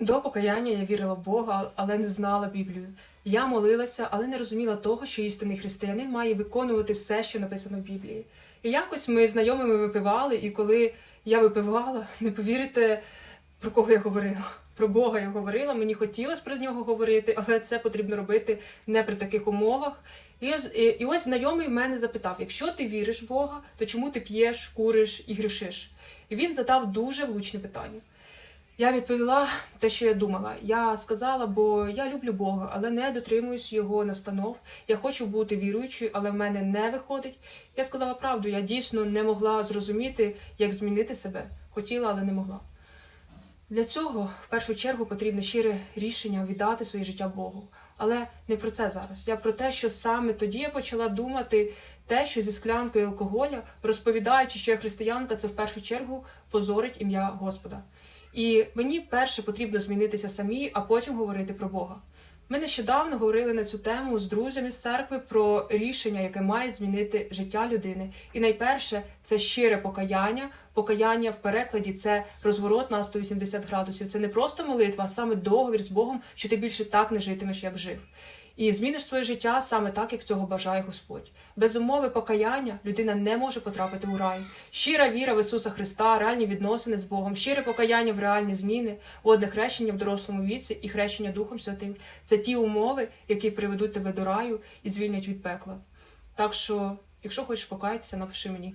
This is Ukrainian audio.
До покаяння я вірила в Бога, але не знала Біблію. Я молилася, але не розуміла того, що істинний християнин має виконувати все, що написано в Біблії. І якось ми знайомими випивали, і коли я випивала, не повірите, про кого я говорила. Про Бога я говорила, мені хотілося про нього говорити, але це потрібно робити не при таких умовах. І ось, і ось знайомий мене запитав: якщо ти віриш в Бога, то чому ти п'єш, куриш і грішиш? І він задав дуже влучне питання. Я відповіла те, що я думала. Я сказала, бо я люблю Бога, але не дотримуюсь його настанов. Я хочу бути віруючою, але в мене не виходить. Я сказала правду, я дійсно не могла зрозуміти, як змінити себе. Хотіла, але не могла. Для цього в першу чергу потрібне щире рішення віддати своє життя Богу. Але не про це зараз. Я про те, що саме тоді я почала думати те, що зі склянкою алкоголя, розповідаючи, що я християнка, це в першу чергу позорить ім'я Господа. І мені перше потрібно змінитися самі, а потім говорити про Бога. Ми нещодавно говорили на цю тему з друзями з церкви про рішення, яке має змінити життя людини. І найперше це щире покаяння. Покаяння в перекладі це розворот на 180 градусів. Це не просто молитва, а саме договір з Богом, що ти більше так не житимеш, як жив. І зміниш своє життя саме так, як цього бажає Господь. Без умови покаяння людина не може потрапити у рай. Щира віра в Ісуса Христа, реальні відносини з Богом, щире покаяння в реальні зміни, водне хрещення в дорослому віці і хрещення Духом Святим це ті умови, які приведуть тебе до раю і звільнять від пекла. Так що, якщо хочеш покаятися, напиши мені.